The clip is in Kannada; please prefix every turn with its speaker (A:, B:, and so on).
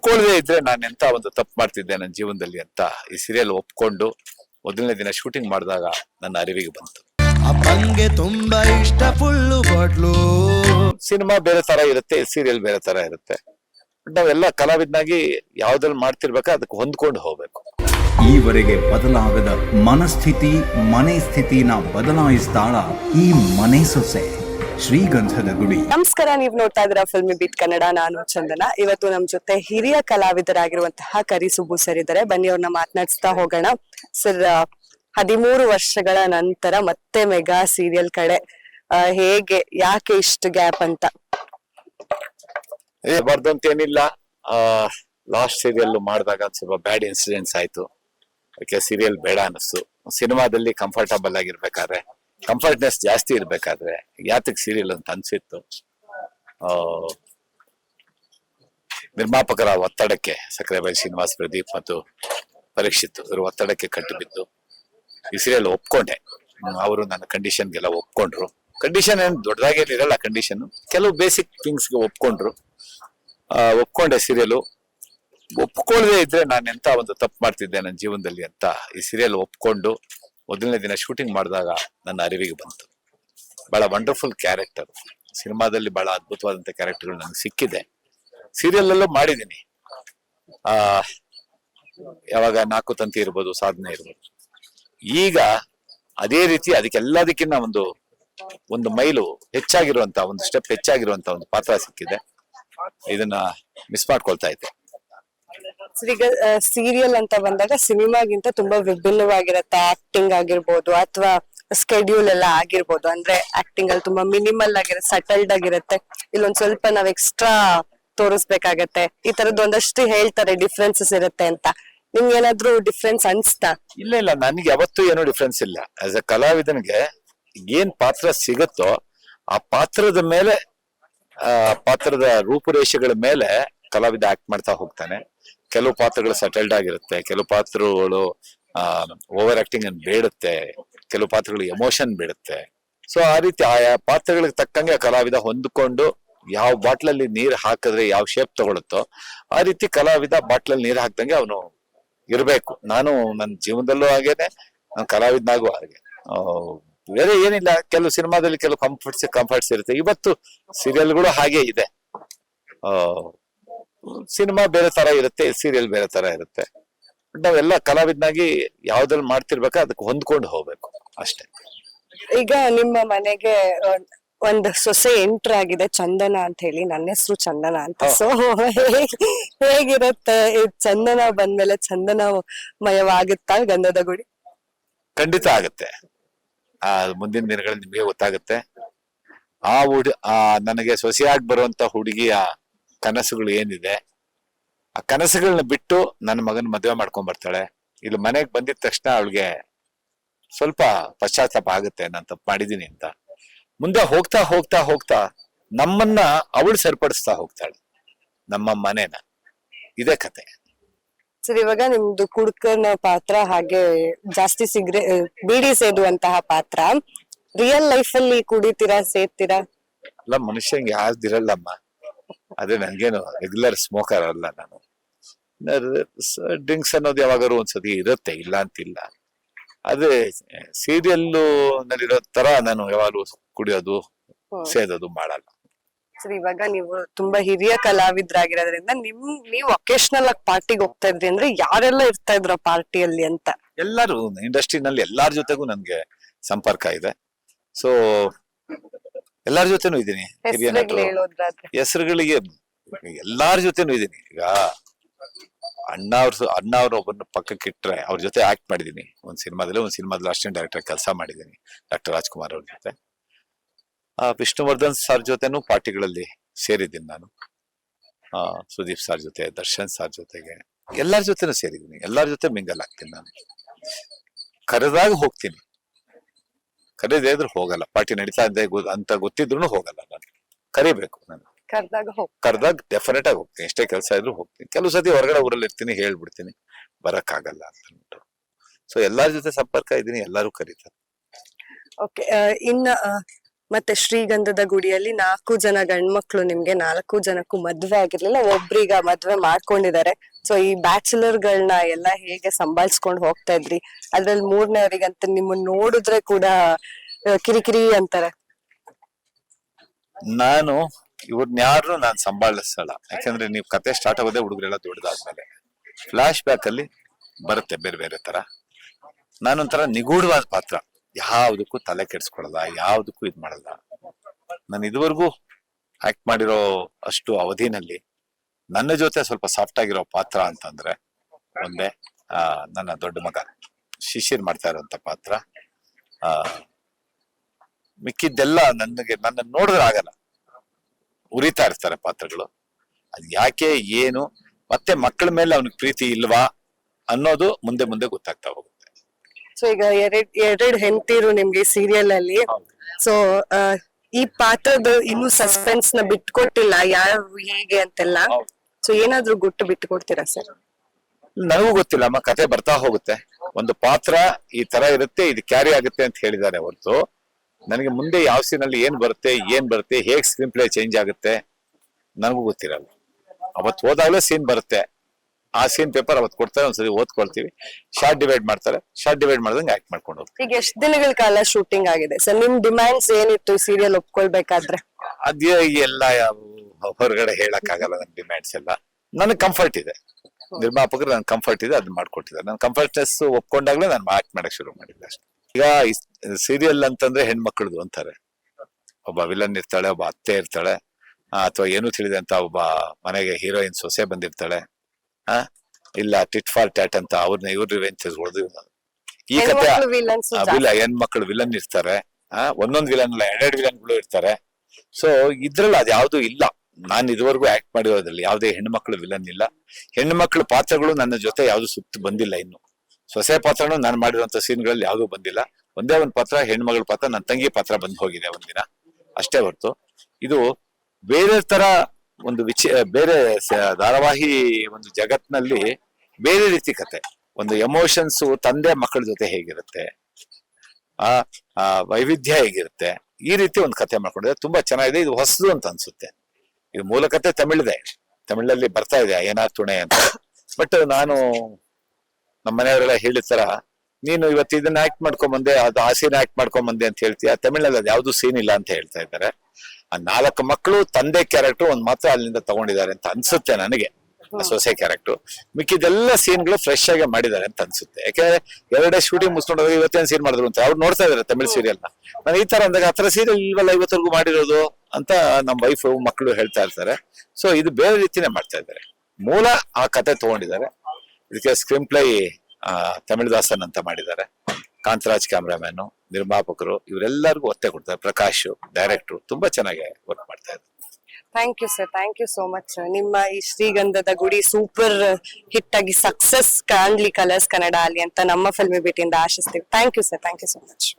A: ಒಪ್ಕೊಳ್ಳದೆ ಇದ್ರೆ ನಾನು ಎಂತ ಒಂದು ತಪ್ಪು ಮಾಡ್ತಿದ್ದೆ ನನ್ನ ಜೀವನದಲ್ಲಿ ಅಂತ ಈ ಸೀರಿಯಲ್ ಒಪ್ಕೊಂಡು ಮೊದಲನೇ ದಿನ ಶೂಟಿಂಗ್ ಮಾಡಿದಾಗ ನನ್ನ ಅರಿವಿಗೆ ಬಂತು.
B: ಅಪ್ಪಂಗೆ ತುಂಬಾ ಇಷ್ಟ ಫುಲ್ಲು ಬಾಟ್ಲು.
A: ಸಿನಿಮಾ ಬೇರೆ ತರ ಇರುತ್ತೆ ಸೀರಿಯಲ್ ಬೇರೆ ತರ ಇರುತ್ತೆ. ಬಟ್ ನಾವೆಲ್ಲ ಕಲಾವಿದನಾಗಿ ಯಾವ್ದ್ರಲ್ಲಿ ಮಾಡ್ತಿರ್ಬೇಕಾ ಅದಕ್ಕೆ ಹೊಂದ್ಕೊಂಡು ಹೋಗ್ಬೇಕು.
C: ಈವರೆಗೆ ಬದಲಾಗದ ಮನಸ್ಥಿತಿ ಮನೆ ಸ್ಥಿತಿನ ಬದಲಾಯಿಸ್ತಾಳ ಈ ಮನೆ ಸೊಸೆ. ಶ್ರೀಗಂಧದ ಗುಡಿ
D: ನಮಸ್ಕಾರ ನೀವು ನೋಡ್ತಾ ಇದ್ದೀರಾ ಫಿಲ್ಮಿ ಬಿಟ್ ಕನ್ನಡ ನಾನು ಚಂದನ. ಇವತ್ತು ನಮ್ ಜೊತೆ ಹಿರಿಯ ಕಲಾವಿದರಾಗಿರುವಂತಹ ಕರಿ ಸುಬ್ಬು ಸರ್ ಇದ್ದಾರೆ. ಬನ್ನಿ ಅವ್ರನ್ನ ಮಾತನಾಡಿಸ್ತಾ ಹೋಗೋಣ. ಸರ್ ಹದಿಮೂರು ವರ್ಷಗಳ ನಂತರ ಮತ್ತೆ ಮೆಗಾ ಸೀರಿಯಲ್ ಕಡೆ. ಆ, ಹೇಗೆ ಯಾಕೆ ಇಷ್ಟು ಗ್ಯಾಪ್ ಅಂತ?
A: ಬರ್ದಂತ ಏನಿಲ್ಲ ಲಾಸ್ಟ್ ಸೀರಿಯಲ್ ಮಾಡಿದಾಗ ಸ್ವಲ್ಪ ಬ್ಯಾಡ್ ಇನ್ಸಿಡೆಂಟ್ಸ್ ಆಯ್ತು. ಅದಕ್ಕೆ ಸೀರಿಯಲ್ ಬೇಡ ಅನಿಸ್ತು ಸಿನಿಮಾದಲ್ಲಿ ಕಂಫರ್ಟಬಲ್ ಆಗಿರ್ಬೇಕಾದ್ರೆ. ಕಂಫರ್ಟ್ನೆಸ್ ಜಾಸ್ತಿ ಇರ್ಬೇಕಾದ್ರೆ. ಯಾತಕ್ ಸೀರಿಯಲ್ ಅಂತ ಅನ್ಸಿತ್ತು. ನಿರ್ಮಾಪಕರ ಒತ್ತಡಕ್ಕೆ ಸಕ್ರೆಬಾಯಿ ಶ್ರೀನಿವಾಸ್ ಪ್ರದೀಪ್ ಮತ್ತು ಪರೀಕ್ಷಿತ್ ಇವರು ಒತ್ತಡಕ್ಕೆ ಕಟ್ಟು ಬಿದ್ದು ಈ ಸೀರಿಯಲ್ ಒಪ್ಕೊಂಡೆ. ಅವರು ನನ್ನ ಕಂಡೀಷನ್ಗೆಲ್ಲ ಒಪ್ಕೊಂಡ್ರು. ಕಂಡೀಷನ್ ಏನು ದೊಡ್ಡದಾಗೇನು ಇರಲ್ಲ ಕಂಡೀಷನ್. ಕೆಲವು ಬೇಸಿಕ್ ಥಿಂಗ್ಸ್ಗೆ ಒಪ್ಕೊಂಡ್ರು. ಒಪ್ಕೊಂಡೆ ಸೀರಿಯಲು ಒಪ್ಕೊಳ್ಳದೆ ಇದ್ರೆ ನಾನು ಎಂತ ಒಂದು ತಪ್ಪು ಮಾಡ್ತಿದ್ದೆ ನನ್ನ ಜೀವನದಲ್ಲಿ ಅಂತ ಈ ಸೀರಿಯಲ್ ಒಪ್ಕೊಂಡು ಮೊದಲನೇ ದಿನ ಶೂಟಿಂಗ್ ಮಾಡಿದಾಗ ನನ್ನ ಅರಿವಿಗೆ ಬಂತು. ಬಹಳ ವಂಡರ್ಫುಲ್ ಕ್ಯಾರೆಕ್ಟರ್ ಸಿನಿಮಾದಲ್ಲಿ ಬಹಳ ಅದ್ಭುತವಾದಂಥ ಕ್ಯಾರೆಕ್ಟರ್ಗಳು ನನಗೆ ಸಿಕ್ಕಿದೆ. ಸೀರಿಯಲ್ ಅಲ್ಲೂ ಮಾಡಿದ್ದೀನಿ. ಆ, ಯಾವಾಗ ನಾಲ್ಕು ತಂತಿ ಇರ್ಬೋದು, ಸಾಧನೆ ಇರ್ಬೋದು. ಈಗ ಅದೇ ರೀತಿ ಅದಕ್ಕೆಲ್ಲದಕ್ಕಿಂತ ಒಂದು ಒಂದು ಮೈಲು ಹೆಚ್ಚಾಗಿರುವಂತ, ಒಂದು ಸ್ಟೆಪ್ ಹೆಚ್ಚಾಗಿರುವಂತ ಒಂದು ಪಾತ್ರ ಸಿಕ್ಕಿದೆ. ಇದನ್ನ ಮಿಸ್ ಮಾಡ್ಕೊಳ್ತಾ ಇದ್ದೆ.
D: ಈಗ ಸೀರಿಯಲ್ ಅಂತ ಬಂದಾಗ ಸಿನಿಮಾಗಿಂತ ತುಂಬಾ ವಿಭಿನ್ನವಾಗಿರತ್ತೆ ಆಕ್ಟಿಂಗ್ ಆಗಿರ್ಬೋದು ಅಥವಾ ಸ್ಕೆಡ್ಯೂಲ್ ಎಲ್ಲ ಆಗಿರ್ಬೋದು. ಅಂದ್ರೆ ಆಕ್ಟಿಂಗ್ ಅಲ್ಲಿ ತುಂಬಾ ಮಿನಿಮಲ್ ಆಗಿರುತ್ತೆ ಸಟಲ್ಡ್ ಆಗಿರುತ್ತೆ. ಇಲ್ಲೊಂದ್ ಸ್ವಲ್ಪ ನಾವ್ ಎಕ್ಸ್ಟ್ರಾ ತೋರಿಸ್ಬೇಕಾಗತ್ತೆ. ಈ ತರದ್ ಒಂದಷ್ಟು ಹೇಳ್ತಾರೆ ಡಿಫ್ರೆನ್ಸಸ್ ಇರುತ್ತೆ ಅಂತ. ನಿಮ್ಗೆ ಏನಾದ್ರೂ ಡಿಫ್ರೆನ್ಸ್ ಅನ್ಸ್ತಾ?
A: ಇಲ್ಲ ಇಲ್ಲ. ನನ್ಗೆ ಯಾವತ್ತೂ ಏನೋ ಡಿಫ್ರೆನ್ಸ್ ಇಲ್ಲ. ಆಸ್ ಅ ಕಲಾವಿದನಿಗೆ ಏನ್ ಪಾತ್ರ ಸಿಗುತ್ತೋ ಆ ಪಾತ್ರದ ಮೇಲೆ, ಆ ಪಾತ್ರದ ರೂಪುರೇಷೆಗಳ ಮೇಲೆ ಕಲಾವಿದ ಆಕ್ಟ್ ಮಾಡ್ತಾ ಹೋಗ್ತಾನೆ. ಕೆಲವು ಪಾತ್ರಗಳು ಸೆಟಲ್ಡ್ ಆಗಿರುತ್ತೆ, ಕೆಲವು ಪಾತ್ರಗಳು ಓವರ್ ಆಕ್ಟಿಂಗ್ ಅನ್ನು ಬೇಡುತ್ತೆ, ಕೆಲವು ಪಾತ್ರಗಳು ಎಮೋಷನ್ ಬೇಡುತ್ತೆ. ಸೊ ಆ ರೀತಿ ಆಯಾ ಪಾತ್ರಗಳಿಗೆ ತಕ್ಕಂಗೆ ಕಲಾವಿದ ಹೊಂದಿಕೊಂಡು ಯಾವ ಬಾಟ್ಲಲ್ಲಿ ನೀರು ಹಾಕಿದ್ರೆ ಯಾವ ಶೇಪ್ ತಗೊಳುತ್ತೋ ಆ ರೀತಿ ಕಲಾವಿದ ಬಾಟ್ಲಲ್ಲಿ ನೀರು ಹಾಕ್ದಂಗೆ ಅವನು ಇರಬೇಕು. ನಾನು ನನ್ನ ಜೀವನದಲ್ಲೂ ಹಾಗೇನೆ, ನಾನು ಕಲಾವಿದನಾಗೂ ಹಾಗೆ. ಬೇರೆ ಏನಿಲ್ಲ, ಕೆಲವು ಸಿನಿಮಾದಲ್ಲಿ ಕೆಲವು ಕಂಫರ್ಟ್ಸ್ ಕಂಫರ್ಟ್ಸ್ ಇರುತ್ತೆ. ಇವತ್ತು ಸೀರಿಯಲ್ಗಳು ಹಾಗೆ ಇದೆ. ಸಿನಿಮಾ ಬೇರೆ ತರ ಇರುತ್ತೆ ಸೀರಿಯಲ್ ಬೇರೆ ತರ ಇರುತ್ತೆ. ಬಟ್ ನಾವೆಲ್ಲ ಕಲಾವಿದನಾಗಿ ಯಾವ್ದ್ರಲ್ಲಿ ಮಾಡ್ತಿರ್ಬೇಕಾ ಅದಕ್ಕೆ ಹೊಂದ್ಕೊಂಡು ಹೋಗ್ಬೇಕು ಅಷ್ಟೇ.
D: ಈಗ ನಿಮ್ಮ ಮನೆಗೆ ಒಂದ್- ಸೊಸೆ ಎಂಟ್ರ್ ಆಗಿದೆ ಚಂದನ ಅಂತ ಹೇಳಿ. ನನ್ನ ಹೆಸರು ಚಂದನ ಅಂತ. ಸೊ ಹೇಗಿರುತ್ತೆ ಈ ಚಂದನ ಬಂದ್ಮೇಲೆ ಚಂದನ ಮಯವಾಗುತ್ತಾ ಗಂಧದ ಗುಡಿ?
A: ಖಂಡಿತ ಆಗುತ್ತೆ. ಆ ಮುಂದಿನ ದಿನಗಳಲ್ಲಿ ನಿಮಗೆ ಗೊತ್ತಾಗುತ್ತೆ. ಆ ಹುಡು ಆ ನನಗೆ ಸೊಸೆಯಾಗಿ ಬರುವಂತ ಹುಡುಗಿಯ ಕನಸುಗಳು ಏನಿದೆ ಆ ಕನಸುಗಳನ್ನ ಬಿಟ್ಟು ನನ್ನ ಮಗನ ಮದುವೆ ಮಾಡ್ಕೊಂಡ್ ಬರ್ತಾಳೆ. ಇಲ್ಲಿ ಮನೆಗೆ ಬಂದಿದ ತಕ್ಷಣ ಅವಳಿಗೆ ಸ್ವಲ್ಪ ಪಶ್ಚಾತ್ತಾಪ ಆಗುತ್ತೆ ನಾನು ತಪ್ಪು ಮಾಡಿದ್ದೀನಿ ಅಂತ. ಮುಂದೆ ಹೋಗ್ತಾ ಹೋಗ್ತಾ ಹೋಗ್ತಾ ನಮ್ಮನ್ನ ಅವಳು ಸರಿಪಡಿಸ್ತಾ ಹೋಗ್ತಾಳೆ ನಮ್ಮ ಮನೇನ. ಇದೇ ಕತೆ.
D: ಸರ್ ಇವಾಗ ನಿಮ್ದು ಕುಡ್ಕನ ಪಾತ್ರ ಹಾಗೆ ಜಾಸ್ತಿ ಸಿಗ್ರೆ ಬೀಡಿ ಸೇದುವಂತಹ ಪಾತ್ರ. ರಿಯಲ್ ಲೈಫ್ ಅಲ್ಲಿ ಕುಡಿತೀರಾ ಸೇರ್ತೀರಾ
A: ಅಲ್ಲ ಮನುಷ್ಯಂಗೆ ಯಾವ್ದಿರಲ್ಲಮ್ಮ ಅದೇ ನನ್ಗೇನು ರೆಗ್ಯುಲರ್ ಸ್ಮೋಕರ್ ಅಲ್ಲ ನಾನು. ಡ್ರಿಂಕ್ಸ್ ಅನ್ನೋದು ಯಾವಾಗಾರು ಒಂದ್ಸತಿ ಇರುತ್ತೆ ಇಲ್ಲ ಅಂತಿಲ್ಲ. ಅದೇ ಸೀರಿಯಲ್ ನಲ್ಲಿರೋ ತರ ನಾನು ಯಾವಾಗಲೂ ಕುಡಿಯೋದು. ಸೇದೋದು ಮಾಡಲ್ಲ.
D: ಸರ್ ಇವಾಗ ನೀವು ತುಂಬಾ ಹಿರಿಯ ಕಲಾವಿದ್ರಾಗಿರೋದ್ರಿಂದ ನಿಮ್ ನೀವು ಒಕೇಶನಲ್ ಆಗಿ ಪಾರ್ಟಿಗೆ ಹೋಗ್ತಾ ಇದ್ರಿ ಅಂದ್ರೆ ಯಾರೆಲ್ಲ ಇರ್ತಾ ಇದ್ರ ಪಾರ್ಟಿಯಲ್ಲಿ ಅಂತ?
A: ಎಲ್ಲರೂ ಇಂಡಸ್ಟ್ರಿನಲ್ಲಿ ಎಲ್ಲಾರ ಜೊತೆಗೂ ನನ್ಗೆ ಸಂಪರ್ಕ ಇದೆ. ಸೊ ಎಲ್ಲಾರ ಜೊತೆನೂ ಇದ್ದೀನಿ ಹಿರಿಯ ನಟರು
D: ಹೇಳೋದ್ರಾದ್ರೆ
A: ಹೆಸರುಗಳಿಗೆ ಎಲ್ಲಾರ ಜೊತೆನೂ ಇದ್ದೀನಿ. ಈಗ ಅಣ್ಣ ಅವ್ರ ಅಣ್ಣ ಅವ್ರ ಒಬ್ಬರನ್ನ ಪಕ್ಕಕ್ಕೆ ಇಟ್ರೆ ಅವ್ರ ಜೊತೆ ಆಕ್ಟ್ ಮಾಡಿದೀನಿ ಒಂದ್ ಸಿನಿಮಾದಲ್ಲಿ ಒಂದ್ ಸಿನಿಮಾದಲ್ಲಿ ಅಸಿಸ್ಟೆಂಟ್ ಡೈರೆಕ್ಟರ್ ಕೆಲಸ ಮಾಡಿದ್ದೀನಿ ಡಾಕ್ಟರ್ ರಾಜ್ಕುಮಾರ್ ಅವ್ರ ಜೊತೆ. ಆ ವಿಷ್ಣುವರ್ಧನ್ ಸರ್ ಜೊತೆನೂ ಪಾರ್ಟಿಗಳಲ್ಲಿ ಸೇರಿದ್ದೀನಿ ನಾನು. ಆ ಸುದೀಪ್ ಸರ್ ಜೊತೆ ದರ್ಶನ್ ಸರ್ ಜೊತೆಗೆ ಎಲ್ಲಾರ ಜೊತೆನೂ ಸೇರಿದ್ದೀನಿ. ಎಲ್ಲಾರ ಜೊತೆ ಮಿಂಗಲ್ ಆಗ್ತೀನಿ ನಾನು. ಕರೆದಾಗ ಹೋಗ್ತೀನಿ. ಕರೆದೇ ಇದ್ರೆ ಹೋಗಲ್ಲ. ಪಾರ್ಟಿ ನಡೀತಾ ಇದೆ ಅಂತ ಗೊತ್ತಿದ್ರು ಹೋಗಲ್ಲ ನಾನು. ಕರಿಬೇಕು ನಾನು.
D: ಕರೆದಾಗ
A: ಕರೆದಾಗ ಡೆಫಿನೆಟ್ ಆಗಿ ಹೋಗ್ತೀನಿ. ಎಷ್ಟೇ ಕೆಲಸ ಇದ್ರು ಹೋಗ್ತೀನಿ. ಕೆಲವು ಸತಿ ಹೊರಗಡೆ ಊರಲ್ಲಿ ಇರ್ತೀನಿ ಹೇಳ್ಬಿಡ್ತೀನಿ. ಬರಕ್ಕಾಗಲ್ಲ ಅಂತ ಅಂದ್ಬಿಟ್ಟು. ಸೊ ಎಲ್ಲಾರ ಜೊತೆ ಸಂಪರ್ಕ ಇದೀನಿ ಎಲ್ಲರೂ ಕರೀತಾರೆ.
D: ಓಕೆ ಇನ್ನ ಮತ್ತೆ ಶ್ರೀಗಂಧದ ಗುಡಿಯಲ್ಲಿ ನಾಲ್ಕು ಜನ ಗಂಡ್ಮಕ್ಳು ನಿಮ್ಗೆ ನಾಲ್ಕು ಜನಕ್ಕೂ ಮದ್ವೆ ಆಗಿರ್ಲಿಲ್ಲ. ಒಬ್ರೀಗ ಮದ್ವೆ ಮಾಡ್ಕೊಂಡಿದ್ದಾರೆ. ಸೊ ಈ ಬ್ಯಾಚುಲರ್ ಗಳನ್ನ ಎಲ್ಲ ಹೇಗೆ ಸಂಭಾಳಿಸ್ಕೊಂಡು ಹೋಗ್ತಾ ಇದ್ರಿ? ಅದ್ರಲ್ಲಿ ಮೂರನೇವರಿಗಂತ ನಿಮ್ಮನ್ನ ನೋಡಿದ್ರೆ ಕೂಡ ಕಿರಿಕಿರಿ ಅಂತಾರೆ.
A: ನಾನು ಇವ್ರನ್ಯಾರು ನಾನು ಸಂಭಾಳಿಸಲ್ಲ ಯಾಕಂದ್ರೆ ನೀವು ಕತೆ ಸ್ಟಾರ್ಟ್ ಆಗೋದೇ ಹುಡುಗರೆಲ್ಲ ದೊಡ್ಡದಾದ್ಮೇಲೆ. ಫ್ಲಾಶ್ ಬ್ಯಾಕ್ ಅಲ್ಲಿ ಬರುತ್ತೆ ಬೇರೆ ಬೇರೆ ತರ. ನಾನೊಂಥರ ನಿಗೂಢವಾದ ಪಾತ್ರ. ಯಾವ್ದಕ್ಕೂ ತಲೆ ಕೆಡ್ಸ್ಕೊಳಲ್ಲ ಯಾವ್ದಕ್ಕೂ ಇದ್ ಮಾಡಲ್ಲ. ನಾನು ಇದುವರೆಗೂ ಆಕ್ಟ್ ಮಾಡಿರೋ ಅಷ್ಟು ಅವಧಿನಲ್ಲಿ ನನ್ನ ಜೊತೆ ಸ್ವಲ್ಪ ಸಾಫ್ಟ್ ಆಗಿರೋ ಪಾತ್ರ ಅಂತಂದ್ರೆ ಒಂದೇ ನನ್ನ ದೊಡ್ಡ ಮಗ ಶಿಶಿರ್ ಮಾಡ್ತಾ ಇರೋಂಥ ಪಾತ್ರ. ಆ ಮಿಕ್ಕಿದ್ದೆಲ್ಲ ನನಗೆ ನನ್ನ ನೋಡಿದ್ರೆ ಆಗಲ್ಲ. ಉರಿತಾ ಇರ್ತಾರೆ ಪಾತ್ರಗಳು. ಅದ್ ಯಾಕೆ ಏನು ಮತ್ತೆ ಮಕ್ಕಳ ಮೇಲೆ ಅವನಿಗೆ ಪ್ರೀತಿ ಇಲ್ವಾ ಅನ್ನೋದು ಮುಂದೆ ಮುಂದೆ ಗೊತ್ತಾಗ್ತಾ ಹೋಗುತ್ತೆ.
D: ಸೊ ಈಗ ಎರಡ್ ಎರಡ್ ಹೆಂಡತಿರು ನಿಮ್ಗೆ ಸೀರಿಯಲ್ ಅಲ್ಲಿ. ಸೊ ಈ ಪಾತ್ರದ ಇನ್ನು ಸಸ್ಪೆನ್ಸ್ನ ಬಿಟ್ಕೊಟ್ಟಿಲ್ಲ ಯಾರು ಹೇಗೆ ಅಂತೆಲ್ಲ. ಸೊ ಏನಾದ್ರೂ ಗುಟ್ಟು ಬಿಟ್ಟು ಕೊಡ್ತೀರಾ ಸರ್?
A: ನನಗೂ ಗೊತ್ತಿಲ್ಲ, ಅಮ್ಮ ಕತೆ ಬರ್ತಾ ಹೋಗುತ್ತೆ. ಒಂದು ಪಾತ್ರ ಈ ತರ ಇರುತ್ತೆ, ಇದು ಕ್ಯಾರಿ ಆಗುತ್ತೆ ಅಂತ ಹೇಳಿದ್ದಾರೆ ಹೊರತು. ನನಗೆ ಮುಂದೆ ಯಾವ ಸೀನಲ್ಲಿ ಏನ್ ಬರುತ್ತೆ ಏನ್ ಬರುತ್ತೆ, ಹೇಗೆ ಸ್ಕ್ರೀನ್ ಪ್ಲೇ ಚೇಂಜ್ ಆಗುತ್ತೆ, ನನಗೂ ಗೊತ್ತಿರಲ್ಲ. ಅವತ್ತು ಹೋದಾಗಲೇ ಸೀನ್ ಬರುತ್ತೆ. ಆ ಪೇಪರ್ ಅವತ್ತು ಕೊಡ್ತಾರೆ ಒಂದ್ಸರಿ ಓದ್ಕೊಳ್ತೀವಿ. ಶಾರ್ಟ್ ಡಿವೈಡ್ ಮಾಡ್ತಾರೆ. ಶಾರ್ಟ್ ಡಿವೈಡ್ ಮಾಡ್ದಂಗೆ ಆಕ್ಟ್ ಮಾಡ್ಕೊಂಡು ಹೋಗ್ತೀವಿ.
D: ಈಗ ಎಷ್ಟ್ ದಿನಗಳ ಕಾಲ ಶೂಟಿಂಗ್ ಆಗಿದೆ? ಸರ್ ನಿಮ್ ಡಿಮ್ಯಾಂಡ್ಸ್ ಏನಿತ್ತು ಸೀರಿಯಲ್ ಒಪ್ಕೊಳ್ಬೇಕಾದ್ರೆ?
A: ಅದೇ ಎಲ್ಲ ಹೊರಗಡೆ ಹೇಳಕ್ ಆಗಲ್ಲ ನನ್ನ ಡಿಮ್ಯಾಂಡ್ಸ್ ಎಲ್ಲ. ನನಗೆ ಕಂಫರ್ಟ್ ಇದೆ. ನಿರ್ಮಾಪಕರು ನನ್ ಕಂಫರ್ಟ್ ಇದೆ ಅದನ್ನ ಮಾಡ್ಕೊಟ್ಟಿದ್ದಾರೆ. ನನ್ನ ಕಂಫರ್ಟ್ನೆಸ್ ಒಪ್ಕೊಂಡಾಗ್ಲೇ ನಾನು ಆಕ್ಟ್ ಮಾಡಕ್ ಶುರು ಮಾಡಿದ್ದೆ ಅಷ್ಟೇ. ಈಗ ಸೀರಿಯಲ್ ಅಂತಂದ್ರೆ ಹೆಣ್ಮಕ್ಳದು ಅಂತಾರೆ. ಒಬ್ಬ ವಿಲನ್ ಇರ್ತಾಳೆ ಒಬ್ಬ ಅತ್ತೆ ಇರ್ತಾಳೆ ಅಥವಾ ಏನು ತಿಳಿದೆ ಅಂತ ಒಬ್ಬ ಮನೆಗೆ ಹೀರೋಯಿನ್ ಸೊಸೆ ಬಂದಿರ್ತಾಳೆ. ಆ? ಇಲ್ಲ ಟಿಟ್ ಫಾರ್ ಟ್ಯಾಟ್ ಅಂತ ಅವ್ರನ್ನ ಇವ್ರ ರಿವೆಂಜ್ ನಾನು ಈ
D: ಹೆಣ್ಮಕ್ಳು villains ಜಾಸ್ತಿ.
A: ವಿಲ ಹೆಣ್ಮಕ್ಳು ವಿಲನ್ ಇರ್ತಾರೆ. ಆ ಒಂದೊಂದ್ ವಿಲನ್ ಅಲ್ಲ ಎರಡೆರಡು ವಿಲನ್ಗಳು ಇರ್ತಾರೆ. ಸೊ ಇದ್ರಲ್ಲಿ ಅದ್ ಯಾವ್ದು ಇಲ್ಲ. ನಾನು ಇದುವರೆಗೂ ಆಕ್ಟ್ ಮಾಡಿರೋದ್ರಲ್ಲಿ ಯಾವುದೇ ಹೆಣ್ಮಕ್ಳು ವಿಲನ್ ಇಲ್ಲ. ಹೆಣ್ಮಕ್ಳು ಪಾತ್ರಗಳು ನನ್ನ ಜೊತೆ ಯಾವ್ದು ಸುತ್ತ ಬಂದಿಲ್ಲ ಇನ್ನು. ಸೊಸೆ ಪಾತ್ರನು ನಾನು ಮಾಡಿರುವಂತ ಸೀನ್ಗಳಲ್ಲಿ ಯಾವ್ದು ಬಂದಿಲ್ಲ. ಒಂದೇ ಒಂದ್ ಪಾತ್ರ ಹೆಣ್ಮಗಳ ಪಾತ್ರ ನನ್ನ ತಂಗಿ ಪಾತ್ರ ಬಂದ್ ಹೋಗಿದೆ ಒಂದಿನ. ಅಷ್ಟೇ ಹೊರತು. ಇದು ಬೇರೆ ತರ ಒಂದು ವಿಚ ಬೇರೆ ಧಾರಾವಾಹಿ ಒಂದು ಜಗತ್ನಲ್ಲಿ ಬೇರೆ ರೀತಿ ಕತೆ. ಒಂದು ಎಮೋಷನ್ಸ್ ತಂದೆ ಮಕ್ಕಳ ಜೊತೆ ಹೇಗಿರುತ್ತೆ? ಆ ವೈವಿಧ್ಯ ಹೇಗಿರುತ್ತೆ? ಈ ರೀತಿ ಒಂದು ಕತೆ ಮಾಡ್ಕೊಂಡಿದೆ ತುಂಬಾ ಚೆನ್ನಾಗಿದೆ. ಇದು ಹೊಸದು ಅಂತ ಅನ್ಸುತ್ತೆ. ಇದು ಮೂಲ ಕತೆ ತಮಿಳಿದೆ. ತಮಿಳಲ್ಲಿ ಬರ್ತಾ ಇದೆ ಏನಾರ್ ತುಣೆ ಅಂತ. ಬಟ್ ನಾನು ನಮ್ಮ ಮನೆಯವರೆಲ್ಲ ಹೇಳಿದ ತರ, ನೀನು ಇವತ್ತು ಇದನ್ನ ಆಕ್ಟ್ ಮಾಡ್ಕೊಂಡ್ ಬಂದೆ, ಅದು ಆ ಸೀನ್ ಆಕ್ಟ್ ಮಾಡ್ಕೊಂಡ್ ಬಂದೆ ಅಂತ ಹೇಳ್ತೀಯ? ತಮಿಳಲ್ಲಿ ಅದು ಯಾವ್ದು ಸೀನ್ ಇಲ್ಲ ಅಂತ ಹೇಳ್ತಾ ಇದ್ದಾರೆ. ಆ ನಾಲ್ಕು ಮಕ್ಕಳು ತಂದೆ ಕ್ಯಾರೆಕ್ಟರ್ ಒಂದ್ ಮಾತ್ರ ಅಲ್ಲಿಂದ ತಗೊಂಡಿದ್ದಾರೆ ಅಂತ ಅನ್ಸುತ್ತೆ ನನಗೆ. ಸೊಸೆ ಕ್ಯಾರೆಕ್ಟರ್ ಮಿಕ್ಕಿದೆಲ್ಲ ಸೀನ್ಗಳು ಫ್ರೆಶ್ ಆಗಿ ಮಾಡಿದ್ದಾರೆ ಅಂತ ಅನ್ಸುತ್ತೆ. ಯಾಕಂದ್ರೆ ಎರಡೇ ಶೂಟಿಂಗ್ ಮುಸ್ಕೊಂಡು ಇವತ್ತೇನ್ ಸೀನ್ ಮಾಡಿದ್ರು ಅಂತ. ಅವ್ರು ನೋಡ್ತಾ ಇದಾರೆ ತಮಿಳ್ ಸೀರಿಯಲ್ ನಾನು ಈ ತರ ಅಂದಾಗ ಆತರ ಸೀರಿಯಲ್ ಇಲ್ವಲ್ಲ ಇವತ್ತರೆಗೂ ಮಾಡಿರೋದು ಅಂತ ನಮ್ಮ ವೈಫ್ ಮಕ್ಕಳು ಹೇಳ್ತಾ ಇರ್ತಾರೆ. ಸೊ ಇದು ಬೇರೆ ರೀತಿನೇ ಮಾಡ್ತಾ ಇದ್ದಾರೆ. ಮೂಲ ಆ ಕತೆ ತಗೊಂಡಿದ್ದಾರೆ. ಇದಕ್ಕೆ ಸ್ಕ್ರೀನ್ ಪ್ಲೇ ತಮಿಳ್ ದಾಸನ್ ಅಂತ ಮಾಡಿದ್ದಾರೆ. ಕಾಂತರಾಜ್ ಕ್ಯಾಮ್ರಾಮ್ಯಾನು ನಿರ್ಮಾಪಕರು ಇವರೆಲ್ಲರಿಗೂ ಒತ್ತೆ ಕೊಡ್ತಾರೆ. ಪ್ರಕಾಶ್, ಡೈರೆಕ್ಟ್ರು ತುಂಬಾ ಚೆನ್ನಾಗಿ ವರ್ಕ್ ಮಾಡ್ತಾ ಇದ್ದಾರೆ.
D: Thank you sir thank you so much ನಿಮ್ಮ ಈ ಶ್ರೀಗಂಧದ ಗುಡಿ ಸೂಪರ್ ಹಿಟ್ ಆಗಿ ಸಕ್ಸಸ್ ಕಾಣ್ಲಿ ಕಲರ್ಸ್ ಕನ್ನಡ ಅಲ್ಲಿ ಅಂತ ನಮ್ಮ ಫಿಲ್ಮ್ ಭೇಟಿಯಿಂದ ಆಶಿಸ್ತೀವಿ. Thank you sir thank you so much